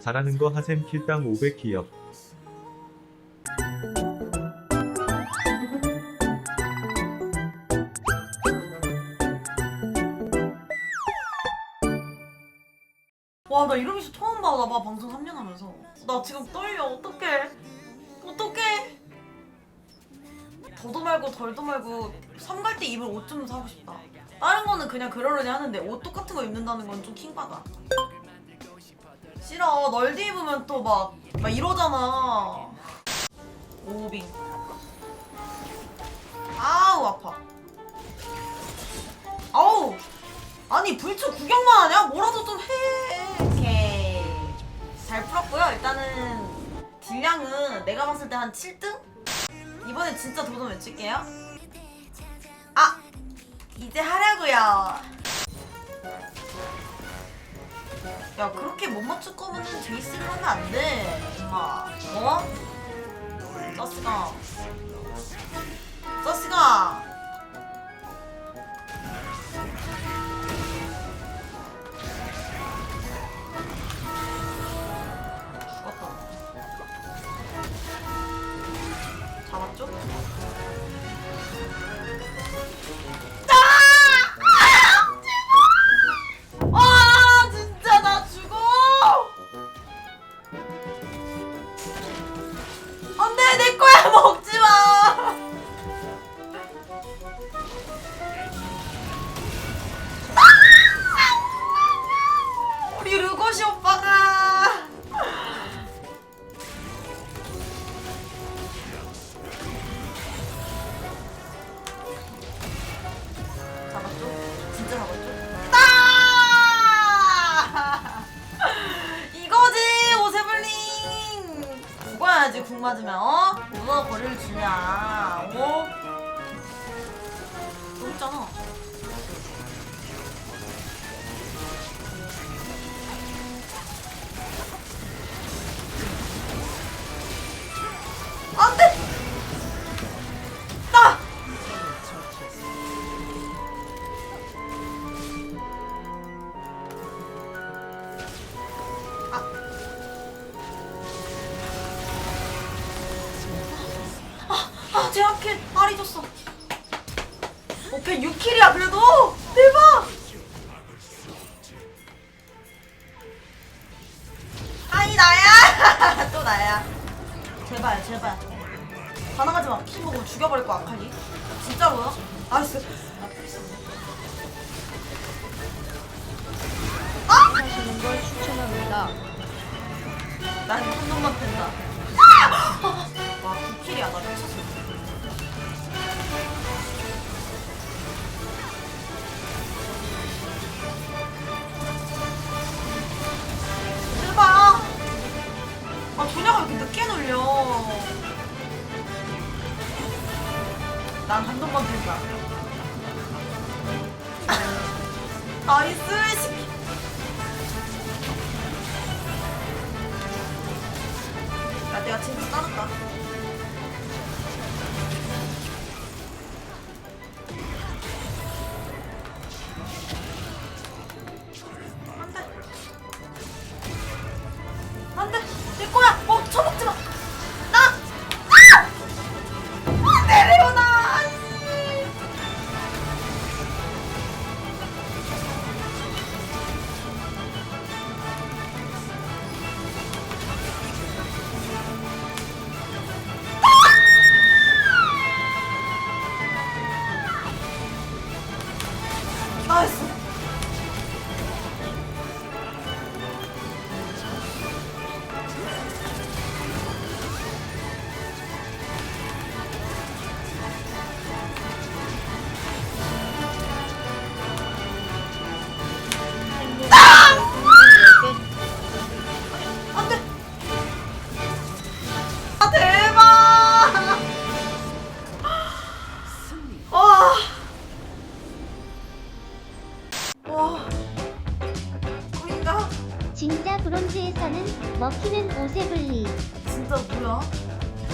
잘하는 거 하셈 킬당 500 기업. 와 나 이런 미소 처음 봐 방송 3년 하면서. 나 지금 떨려. 어떡해? 어떡해? 더도 말고 덜도 말고 삼갈 때 입을 옷 좀 사고 싶다. 다른 거는 그냥 그러려니 하는데 옷 똑같은 거 입는다는 건 좀 킹받아 싫어 널디 입으면 또 막 막 이러잖아 오빙 아우 아파 아우 아니 불초 구경만 하냐? 뭐라도 좀 해. 오케이. 잘 풀었고요. 일단은 딜량은 내가 봤을 때 한 7등? 이번에 진짜 도전 외칠게요. 아! 이제 하려고요. 야 그렇게 못 맞출 거면은 제이스를 하면 안 돼. 엄마. 어? 서스가. 서스가. 죽어야지 궁 맞으면 어? 누가 거리를 주냐 어? 죽잖아 아, 제압킬 알이 줬어. 오케이, 6킬이야, 그래도! 대박! 아이, 나야! 또 나야. 제발, 제발. 반항하지 마. 킬 먹으면 죽여버릴 거야, 아칼리. 진짜로요? 알았어. 하시는 걸 추천합니다. 난한 놈만 팬다. 아! 와, 9킬이야, 나 미쳤어. 늦게 놀려. 난한 놈만 팬다. 나이스, 시 야, 내가 진짜 따랐다. 시간은 먹히는 옷의 분리. 진짜 뭐야?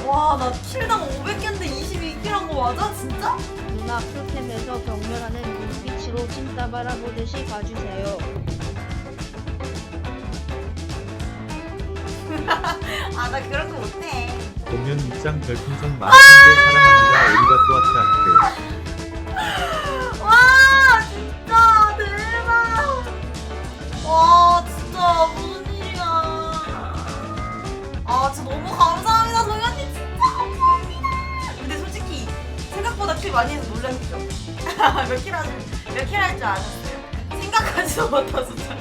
와, 나 킬당 500개인데 22킬한 거 맞아? 진짜? 누나 풀캠에서 경멸하는 눈빛으로 찐따바라 보듯이 봐주세요. 아, 나 그런 거 못해. 공연 입장 별풍선 많은데 사랑합니다. 우리가 또 왔다. 많이 해서 놀랐죠? 몇 킬 하지? 몇 킬 할 줄 아셨어요? 생각하지도 못한 숫자.